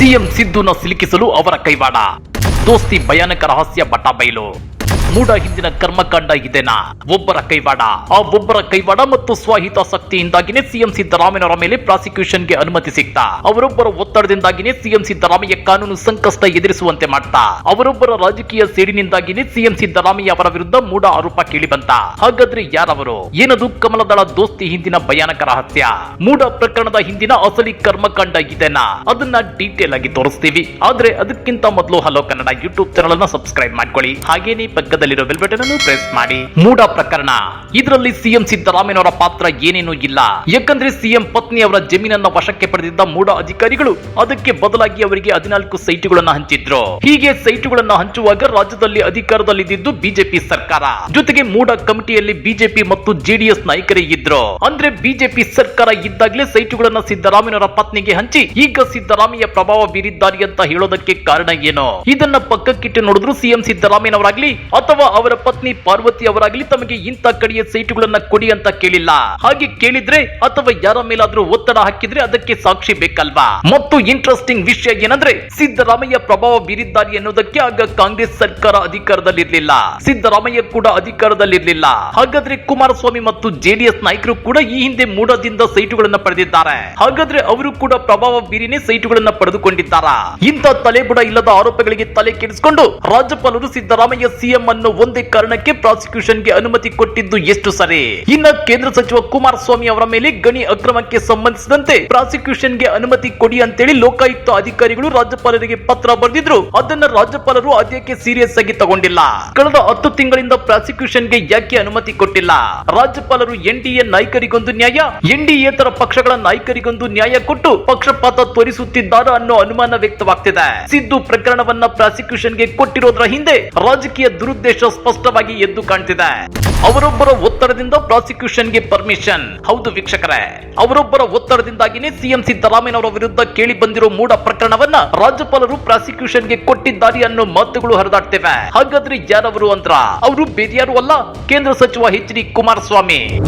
CM ಸಿದ್ದುನ ಸಿಲುಕಿಸಲು ಅವರ ಕೈವಾಡ. ದೋಸ್ತಿ ಭಯಾನಕ ರಹಸ್ಯ ಬಟಾಬೈಲು ಮೂಡ ಹಿಂದಿನ ಕರ್ಮಕಾಂಡ ಇದೆನಾ ಒಬ್ಬರ ಕೈವಾಡ. ಆ ಒಬ್ಬರ ಕೈವಾಡ ಮತ್ತು ಸ್ವಹಿತಾಸಕ್ತಿಯಿಂದಾಗಿನೇ ಸಿಎಂ ಸಿದ್ದರಾಮಯ್ಯನವರ ಮೇಲೆ ಪ್ರಾಸಿಕ್ಯೂಷನ್ಗೆ ಅನುಮತಿ ಸಿಗ್ತಾ ಅವರೊಬ್ಬರ ಒತ್ತಡದಿಂದಾಗಿನೇ ಸಿಎಂ ಸಿದ್ದರಾಮಯ್ಯ ಕಾನೂನು ಸಂಕಷ್ಟ ಎದುರಿಸುವಂತೆ ಮಾಡ್ತಾ. ಅವರೊಬ್ಬರ ರಾಜಕೀಯ ಸೇಡಿನಿಂದಾಗಿನೇ ಸಿಎಂ ಸಿದ್ದರಾಮಯ್ಯ ಅವರ ವಿರುದ್ಧ ಮೂಡ ಆರೋಪ ಕೇಳಿ ಬಂತ. ಹಾಗಾದ್ರೆ ಯಾರವರು? ಏನದು ಕಮಲದಳ ದೋಸ್ತಿ ಹಿಂದಿನ ಭಯಾನಕ ರಹಸ್ಯ ಮೂಡ ಪ್ರಕರಣದ ಹಿಂದಿನ ಅಸಲಿ ಕರ್ಮಕಾಂಡ ಇದೆನಾ ಅದನ್ನ ಡೀಟೇಲ್ ಆಗಿ ತೋರಿಸ್ತೀವಿ. ಆದ್ರೆ ಅದಕ್ಕಿಂತ ಮೊದಲು ಹಲೋ ಕನ್ನಡ ಯೂಟ್ಯೂಬ್ ಚಾನಲ್ ಅನ್ನ ಸಬ್ಸ್ಕ್ರೈಬ್ ಮಾಡ್ಕೊಳ್ಳಿ. ಹಾಗೇನೇ ಪಕ್ಕದಲ್ಲಿರೋ ಬೆಲ್ ಬಟನ್ ಅನ್ನು ಪ್ರೆಸ್ ಮಾಡಿ. ಮೂಡ ಪ್ರಕರಣ. ಇದರಲ್ಲಿ ಸಿಎಂ ಸಿದ್ದರಾಮಯ್ಯನವರ ಪಾತ್ರ ಏನೇನೂ ಇಲ್ಲ. ಯಾಕಂದ್ರೆ ಸಿಎಂ ಪತ್ನಿ ಅವರ ಜಮೀನನ್ನ ವಶಕ್ಕೆ ಪಡೆದಿದ್ದ ಮೂಡ ಅಧಿಕಾರಿಗಳು ಅದಕ್ಕೆ ಬದಲಾಗಿ ಅವರಿಗೆ ಹದಿನಾಲ್ಕು ಸೈಟುಗಳನ್ನ ಹಂಚಿದ್ರು. ಹೀಗೆ ಸೈಟುಗಳನ್ನ ಹಂಚುವಾಗ ರಾಜ್ಯದಲ್ಲಿ ಅಧಿಕಾರದಲ್ಲಿದ್ದು ಬಿಜೆಪಿ ಸರ್ಕಾರ. ಜೊತೆಗೆ ಮೂಡ ಕಮಿಟಿಯಲ್ಲಿ ಬಿಜೆಪಿ ಮತ್ತು ಜೆಡಿಎಸ್ ನಾಯಕರೇ ಇದ್ರು. ಅಂದ್ರೆ ಬಿಜೆಪಿ ಸರ್ಕಾರ ಇದ್ದಾಗಲೇ ಸೈಟುಗಳನ್ನ ಸಿದ್ದರಾಮಯ್ಯನವರ ಪತ್ನಿಗೆ ಹಂಚಿ, ಈಗ ಸಿದ್ದರಾಮಯ್ಯ ಪ್ರಭಾವ ಬೀರಿದ್ದಾರೆ ಅಂತ ಹೇಳೋದಕ್ಕೆ ಕಾರಣ ಏನು? ಇದನ್ನ ಪಕ್ಕಕ್ಕಿಟ್ಟು ನೋಡಿದ್ರು ಸಿಎಂ ಸಿದ್ದರಾಮಯ್ಯನವರಾಗ್ಲಿ ಅವರ ಪತ್ನಿ ಪಾರ್ವತಿ ಅವರಾಗಲಿ ತಮಗೆ ಇಂಥ ಕಡೆಯ ಸೀಟುಗಳನ್ನ ಕೊಡಿ ಅಂತ ಕೇಳಿಲ್ಲ. ಹಾಗೆ ಕೇಳಿದ್ರೆ ಅಥವಾ ಯಾರ ಮೇಲಾದ್ರೂ ಒತ್ತಡ ಹಾಕಿದ್ರೆ ಅದಕ್ಕೆ ಸಾಕ್ಷಿ ಬೇಕಲ್ವಾ? ಮತ್ತು ಇಂಟ್ರೆಸ್ಟಿಂಗ್ ವಿಷಯ ಏನಂದ್ರೆ ಸಿದ್ದರಾಮಯ್ಯ ಪ್ರಭಾವ ಬೀರಿದ್ದಾರೆ ಎನ್ನುವುದಕ್ಕೆ ಆಗ ಕಾಂಗ್ರೆಸ್ ಸರ್ಕಾರ ಅಧಿಕಾರದಲ್ಲಿರ್ಲಿಲ್ಲ. ಸಿದ್ದರಾಮಯ್ಯ ಕೂಡ ಅಧಿಕಾರದಲ್ಲಿರ್ಲಿಲ್ಲ. ಹಾಗಾದ್ರೆ ಕುಮಾರಸ್ವಾಮಿ ಮತ್ತು ಜೆಡಿಎಸ್ ನಾಯಕರು ಕೂಡ ಈ ಹಿಂದೆ ಮೂಡದಿಂದ ಸೈಟುಗಳನ್ನ ಪಡೆದಿದ್ದಾರೆ. ಹಾಗಾದ್ರೆ ಅವರು ಕೂಡ ಪ್ರಭಾವ ಬೀರಿನೇ ಸೈಟುಗಳನ್ನ ಪಡೆದುಕೊಂಡಿದ್ದಾರಾ? ಇಂಥ ತಲೆಬುಡ ಇಲ್ಲದ ಆರೋಪಗಳಿಗೆ ತಲೆ ಕೆಡಿಸಿಕೊಂಡು ರಾಜ್ಯಪಾಲರು ಸಿದ್ದರಾಮಯ್ಯ ಸಿಎಂ ಒಂದೇ ಕಾರಣಕ್ಕೆ ಪ್ರಾಸಿಕ್ಯೂಷನ್ಗೆ ಅನುಮತಿ ಕೊಟ್ಟಿದ್ದು ಎಷ್ಟು ಸರಿ? ಇನ್ನ ಕೇಂದ್ರ ಸಚಿವ ಕುಮಾರಸ್ವಾಮಿ ಅವರ ಮೇಲೆ ಗಣಿ ಅಕ್ರಮಕ್ಕೆ ಸಂಬಂಧಿಸಿದಂತೆ ಪ್ರಾಸಿಕ್ಯೂಷನ್ಗೆ ಅನುಮತಿ ಕೊಡಿ ಅಂತೇಳಿ ಲೋಕಾಯುಕ್ತ ಅಧಿಕಾರಿಗಳು ರಾಜ್ಯಪಾಲರಿಗೆ ಪತ್ರ ಬರೆದಿದ್ರು. ಅದನ್ನ ರಾಜ್ಯಪಾಲರು ಅದಕ್ಕೆ ಸೀರಿಯಸ್ ಆಗಿ ತಗೊಂಡಿಲ್ಲ? ಕಳೆದ ಹತ್ತು ತಿಂಗಳಿಂದ ಪ್ರಾಸಿಕ್ಯೂಷನ್ಗೆ ಯಾಕೆ ಅನುಮತಿ ಕೊಟ್ಟಿಲ್ಲ? ರಾಜ್ಯಪಾಲರು ಎನ್ಡಿಎ ನಾಯಕರಿಗೊಂದು ನ್ಯಾಯ ಎನ್ಡಿಎತರ ಪಕ್ಷಗಳ ನಾಯಕರಿಗೊಂದು ನ್ಯಾಯ ಕೊಟ್ಟು ಪಕ್ಷಪಾತ ತೋರಿಸುತ್ತಿದ್ದಾರೆ ಅನ್ನೋ ಅನುಮಾನ ವ್ಯಕ್ತವಾಗ್ತಿದೆ. ಸಿದ್ದು ಪ್ರಕರಣವನ್ನ ಪ್ರಾಸಿಕ್ಯೂಷನ್ಗೆ ಕೊಟ್ಟಿರೋದ್ರ ಹಿಂದೆ ರಾಜಕೀಯ ದುರುದ್ದೇಶ ಸ್ಪಷ್ಟವಾಗಿ ಎದ್ದು ಕಾಣ್ತಿದೆ. ಅವರೊಬ್ಬರ ಒತ್ತಡದಿಂದ ಪ್ರಾಸಿಕ್ಯೂಷನ್ಗೆ ಪರ್ಮಿಷನ್. ಹೌದು ವೀಕ್ಷಕರೇ. ಅವರೊಬ್ಬರ ಒತ್ತಡದಿಂದಾಗಿನೇ ಸಿಎಂ ಸಿದ್ದರಾಮಯ್ಯನವರ ವಿರುದ್ಧ ಕೇಳಿ ಬಂದಿರೋ ಮೂಡ ಪ್ರಕರಣವನ್ನ ರಾಜ್ಯಪಾಲರು ಪ್ರಾಸಿಕ್ಯೂಷನ್ಗೆ ಕೊಟ್ಟಿದ್ದಾರೆ ಅನ್ನೋ ಮಾತುಗಳು ಹರಿದಾಡ್ತೇವೆ. ಹಾಗಾದ್ರೆ ಯಾರವರು ಅಂದ್ರ? ಅವರು ಬೇರೆಯಾರು ಅಲ್ಲ. ಕೇಂದ್ರ ಸಚಿವ ಎಚ್ ಡಿ ಕುಮಾರಸ್ವಾಮಿ.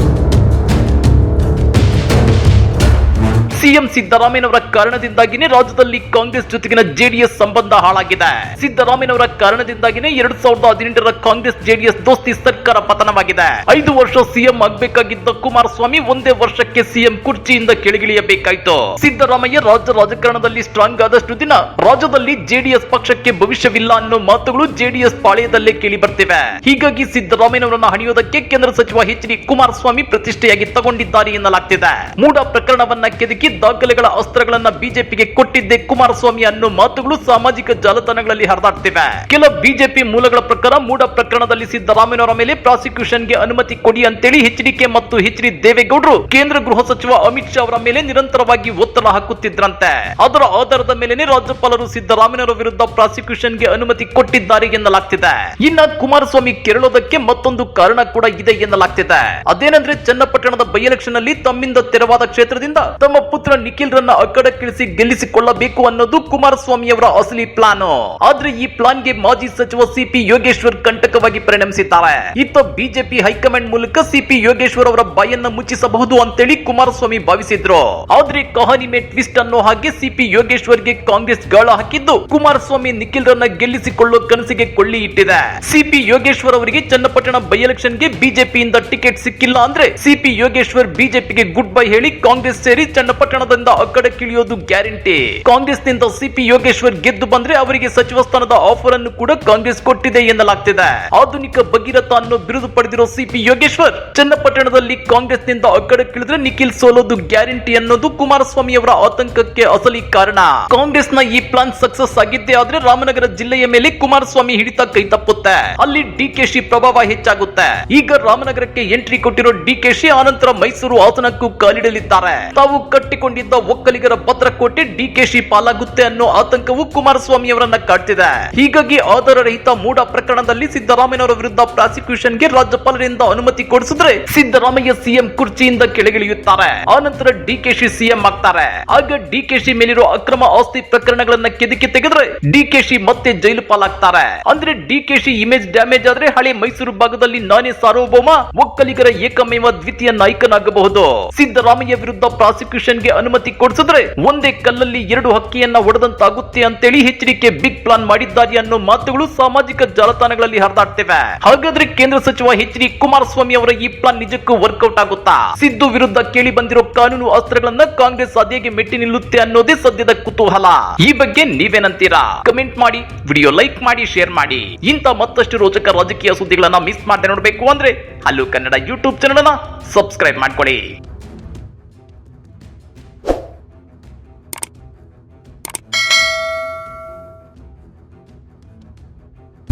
ಸಿಎಂ ಸಿದ್ದರಾಮಯ್ಯನವರ ಕಾರಣದಿಂದಾಗಿನೇ ರಾಜ್ಯದಲ್ಲಿ ಕಾಂಗ್ರೆಸ್ ಜೊತೆಗಿನ ಜೆಡಿಎಸ್ ಸಂಬಂಧ ಹಾಳಾಗಿದೆ. ಸಿದ್ದರಾಮಯ್ಯನವರ ಕಾರಣದಿಂದಾಗಿನೇ ಎರಡ್ ಸಾವಿರದ ಹದಿನೆಂಟರ ಕಾಂಗ್ರೆಸ್ ಜೆಡಿಎಸ್ ದೋಸ್ತಿ ಸರ್ಕಾರ ಪತನವಾಗಿದೆ. ಐದು ವರ್ಷ ಸಿಎಂ ಆಗ್ಬೇಕಾಗಿದ್ದ ಕುಮಾರಸ್ವಾಮಿ ಒಂದೇ ವರ್ಷಕ್ಕೆ ಸಿಎಂ ಕುರ್ಚಿಯಿಂದ ಕೆಳಗಿಳಿಯಬೇಕಾಯ್ತು. ಸಿದ್ದರಾಮಯ್ಯ ರಾಜ್ಯ ರಾಜಕಾರಣದಲ್ಲಿ ಸ್ಟ್ರಾಂಗ್ ಆದಷ್ಟು ದಿನ ರಾಜ್ಯದಲ್ಲಿ ಜೆಡಿಎಸ್ ಪಕ್ಷಕ್ಕೆ ಭವಿಷ್ಯವಿಲ್ಲ ಅನ್ನೋ ಮಾತುಗಳು ಜೆಡಿಎಸ್ ಪಾಳೆಯದಲ್ಲೇ ಕೇಳಿ ಬರ್ತಿವೆ. ಹೀಗಾಗಿ ಸಿದ್ದರಾಮಯ್ಯನವರನ್ನ ಹಣಿಯೋದಕ್ಕೆ ಕೇಂದ್ರ ಸಚಿವ ಎಚ್ ಡಿ ಕುಮಾರಸ್ವಾಮಿ ಪ್ರತಿಷ್ಠೆಯಾಗಿ ತಗೊಂಡಿದ್ದಾರೆ ಎನ್ನಲಾಗ್ತಿದೆ. ಮೂಡ ಪ್ರಕರಣವನ್ನ ಕೆದಕಿ ದಾಖಲೆಗಳ ಅಸ್ತ್ರಗಳನ್ನ ಬಿಜೆಪಿಗೆ ಕೊಟ್ಟಿದ್ದೆ ಕುಮಾರಸ್ವಾಮಿ ಅನ್ನೋ ಮಾತುಗಳು ಸಾಮಾಜಿಕ ಜಾಲತಾಣಗಳಲ್ಲಿ ಹರಿದಾಡ್ತಿವೆ. ಕೆಲ ಬಿಜೆಪಿ ಮೂಲಗಳ ಪ್ರಕಾರ ಮೂಡ ಪ್ರಕರಣದಲ್ಲಿ ಸಿದ್ದರಾಮಯ್ಯನವರ ಮೇಲೆ ಪ್ರಾಸಿಕ್ಯೂಷನ್ಗೆ ಅನುಮತಿ ಕೊಡಿ ಅಂತೇಳಿ ಎಚ್ಡಿಕೆ ಮತ್ತು ಎಚ್ ಡಿ ದೇವೇಗೌಡರು ಕೇಂದ್ರ ಗೃಹ ಸಚಿವ ಅಮಿತ್ ಶಾ ಅವರ ಮೇಲೆ ನಿರಂತರವಾಗಿ ಒತ್ತಡ ಹಾಕುತ್ತಿದ್ರಂತೆ. ಅದರ ಆಧಾರದ ಮೇಲೆನೆ ರಾಜ್ಯಪಾಲರು ಸಿದ್ದರಾಮಯ್ಯನವರ ವಿರುದ್ಧ ಪ್ರಾಸಿಕ್ಯೂಷನ್ಗೆ ಅನುಮತಿ ಕೊಟ್ಟಿದ್ದಾರೆ ಎನ್ನಲಾಗ್ತಿದೆ. ಇನ್ನ ಕುಮಾರಸ್ವಾಮಿ ಕೆರಳೋದಕ್ಕೆ ಮತ್ತೊಂದು ಕಾರಣ ಕೂಡ ಇದೆ ಎನ್ನಲಾಗ್ತಿದೆ. ಅದೇನಂದ್ರೆ ಚನ್ನಪಟ್ಟಣದ ಬೈ ಎಲೆಕ್ಷನ್ನಲ್ಲಿ ತಮ್ಮಿಂದ ತೆರವಾದ ಕ್ಷೇತ್ರದಿಂದ ತಮ್ಮ ಪುತ್ರ ನಿಖಿಲ್ ರನ್ನ ಅಕ್ಕಡಕ್ಕಿಳಿಸಿ ಗೆಲ್ಲಿಸಿಕೊಳ್ಳಬೇಕು ಅನ್ನೋದು ಕುಮಾರಸ್ವಾಮಿ ಅವರ ಅಸಲಿ ಪ್ಲಾನ್. ಆದ್ರೆ ಈ ಪ್ಲಾನ್ಗೆ ಮಾಜಿ ಸಚಿವ ಸಿಪಿ ಯೋಗೇಶ್ವರ್ ಕಂಟಕವಾಗಿ ಪರಿಣಮಿಸಿದ್ದಾರೆ. ಇತ್ತ ಬಿಜೆಪಿ ಹೈಕಮಾಂಡ್ ಮೂಲಕ ಸಿಪಿ ಯೋಗೇಶ್ವರ್ ಅವರ ಬಾಯನ್ನ ಮುಚ್ಚಿಸಬಹುದು ಅಂತೇಳಿ ಕುಮಾರಸ್ವಾಮಿ ಭಾವಿಸಿದ್ರು. ಆದ್ರೆ ಕಹಾನಿ ಮೇ ಟ್ವಿಸ್ಟ್ ಅನ್ನೋ ಹಾಗೆ ಸಿಪಿ ಯೋಗೇಶ್ವರ್ಗೆ ಕಾಂಗ್ರೆಸ್ ಗಾಳ ಹಾಕಿದ್ದು ಕುಮಾರಸ್ವಾಮಿ ನಿಖಿಲ್ ರನ್ನ ಗೆಲ್ಲಿಸಿಕೊಳ್ಳೋ ಕನಸಿಗೆ ಕೊಳ್ಳಿ ಇಟ್ಟಿದೆ. ಸಿಪಿ ಯೋಗೇಶ್ವರ್ ಅವರಿಗೆ ಚನ್ನಪಟ್ಟಣ ಬೈ ಎಲೆಕ್ಷನ್ಗೆ ಬಿಜೆಪಿಯಿಂದ ಟಿಕೆಟ್ ಸಿಕ್ಕಿಲ್ಲ ಅಂದ್ರೆ ಸಿಪಿ ಯೋಗೇಶ್ವರ್ ಬಿಜೆಪಿಗೆ ಗುಡ್ ಬೈ ಹೇಳಿ ಕಾಂಗ್ರೆಸ್ ಸೇರಿ ಚನ್ನಪಟ್ಟಣದಿಂದ ಅಕ್ಕಡಕ್ಕಿಳಿಯೋದು ಗ್ಯಾರಂಟಿ. ಕಾಂಗ್ರೆಸ್ನಿಂದ ಸಿಪಿ ಯೋಗೇಶ್ವರ್ ಗೆದ್ದು ಬಂದ್ರೆ ಅವರಿಗೆ ಸಚಿವ ಸ್ಥಾನದ ಆಫರ್ ಅನ್ನು ಕೂಡ ಕಾಂಗ್ರೆಸ್ ಕೊಟ್ಟಿದೆ ಎನ್ನಲಾಗ್ತಿದೆ. ಆಧುನಿಕ ಭಗೀರಥ ಅನ್ನೋ ಬಿರುದು ಪಡೆದಿರೋ ಸಿಪಿ ಯೋಗೇಶ್ವರ್ ಚನ್ನಪಟ್ಟಣದಲ್ಲಿ ಕಾಂಗ್ರೆಸ್ನಿಂದ ಅಕ್ಕಡಕ್ಕಿಳಿದ್ರೆ ನಿಖಿಲ್ ಸೋಲೋದು ಗ್ಯಾರಂಟಿ ಅನ್ನೋದು ಕುಮಾರಸ್ವಾಮಿ ಅವರ ಆತಂಕಕ್ಕೆ ಅಸಲಿ ಕಾರಣ. ಕಾಂಗ್ರೆಸ್ನ ಈ ಪ್ಲಾನ್ ಸಕ್ಸಸ್ ಆಗಿದ್ದೇ ಆದ್ರೆ ರಾಮನಗರ ಜಿಲ್ಲೆಯ ಮೇಲೆ ಕುಮಾರಸ್ವಾಮಿ ಹಿಡಿತ ಕೈ ತಪ್ಪುತ್ತೆ. ಅಲ್ಲಿ ಡಿಕೆಶಿ ಪ್ರಭಾವ ಹೆಚ್ಚಾಗುತ್ತೆ. ಈಗ ರಾಮನಗರಕ್ಕೆ ಎಂಟ್ರಿ ಕೊಟ್ಟಿರೋ ಡಿಕೆಶಿ ಆನಂತರ ಮೈಸೂರು ಹಾಸನಕ್ಕೂ ಕಾಲಿಡಲಿದ್ದಾರೆ. ತಾವು ಕಟ್ಟಿಕೊಂಡಿದ್ದ ಒಕ್ಕಲಿಗರ ಭದ್ರಕೋಟೆ ಡಿಕೆಶಿ ಪಾಲಾಗುತ್ತೆ ಅನ್ನೋ ಆತಂಕವು ಕುಮಾರಸ್ವಾಮಿ ಅವರನ್ನ ಕಾಡ್ತಿದೆ. ಹೀಗಾಗಿ ಆಧಾರರಹಿತ ಮೂಡ ಪ್ರಕರಣದಲ್ಲಿ ಸಿದ್ದರಾಮಯ್ಯನವರ ವಿರುದ್ಧ ಪ್ರಾಸಿಕ್ಯೂಷನ್ಗೆ ರಾಜ್ಯಪಾಲರಿಂದ ಅನುಮತಿ ಕೊಡಿಸಿದ್ರೆ ಸಿದ್ದರಾಮಯ್ಯ ಸಿಎಂ ಕುರ್ಚಿಯಿಂದ ಕೆಳಗಿಳಿಯುತ್ತಾರೆ. ಆನಂತರ ಡಿಕೆಶಿ ಸಿಎಂ ಆಗ್ತಾರೆ. ಆಗ ಡಿಕೆಶಿ ಮೇಲಿರುವ ಅಕ್ರಮ ಆಸ್ತಿ ಪ್ರಕರಣಗಳನ್ನ ಕೆದಕಿ ತೆಗೆದ್ರೆ ಡಿಕೆಶಿ ಮತ್ತೆ ಜೈಲು ಪಾಲಾಗ್ತಾರೆ. ಅಂದ್ರೆ ಡಿಕೆಶಿ ಇಮೇಜ್ ಡ್ಯಾಮೇಜ್ ಆದ್ರೆ ಹಳೆ ಮೈಸೂರು ಭಾಗದಲ್ಲಿ ನಾನೇ ಸಾರ್ವಭೌಮ, ಒಕ್ಕಲಿಗರ ಏಕಮೇವ ದ್ವಿತೀಯ ನಾಯಕನಾಗಬಹುದು. ಸಿದ್ದರಾಮಯ್ಯ ವಿರುದ್ಧ ಪ್ರಾಸಿಕ್ಯೂಷನ್ ಗೆ ಅನುಮತಿ ಕೊಡಿಸಿದ್ರೆ ಒಂದೇ ಕಲ್ಲಲ್ಲಿ ಎರಡು ಹಕ್ಕಿಯನ್ನ ಹೊಡೆದಂತಾಗುತ್ತೆ ಅಂತೇಳಿ ಎಚ್ಡಿಕೆ ಬಿಗ್ ಪ್ಲಾನ್ ಮಾಡಿದ್ದಾರೆ ಅನ್ನೋ ಮಾತುಗಳು ಸಾಮಾಜಿಕ ಜಾಲತಾಣಗಳಲ್ಲಿ ಹರಿದಾಡ್ತಿವೆ. ಹಾಗಾದ್ರೆ ಕೇಂದ್ರ ಸಚಿವ ಎಚ್ ಡಿ ಕುಮಾರಸ್ವಾಮಿ ಅವರ ಈ ಪ್ಲಾನ್ ನಿಜಕ್ಕೂ ವರ್ಕೌಟ್ ಆಗುತ್ತಾ? ಸಿದ್ದು ವಿರುದ್ಧ ಕೇಳಿ ಬಂದಿರೋ ಕಾನೂನು ಅಸ್ತ್ರಗಳನ್ನ ಕಾಂಗ್ರೆಸ್ ಅದೇಗೆ ಮೆಟ್ಟಿ ನಿಲ್ಲುತ್ತೆ ಅನ್ನೋದೇ ಸದ್ಯದ ಕುತೂಹಲ. ಈ ಬಗ್ಗೆ ನೀವೇನಂತೀರಾ? ಕಮೆಂಟ್ ಮಾಡಿ, ವಿಡಿಯೋ ಲೈಕ್ ಮಾಡಿ, ಶೇರ್ ಮಾಡಿ. ಇಂತ ಮತ್ತಷ್ಟು ರೋಚಕ ರಾಜಕೀಯ ಸುದ್ದಿಗಳನ್ನ ಮಿಸ್ ಮಾಡದೆ ನೋಡಬೇಕು ಅಂದ್ರೆ ಅಲ್ಲೂ ಕನ್ನಡ ಯೂಟ್ಯೂಬ್ ಚಾನಲ್ ಅನ್ನ ಸಬ್ಸ್ಕ್ರೈಬ್ ಮಾಡ್ಕೊಳ್ಳಿ.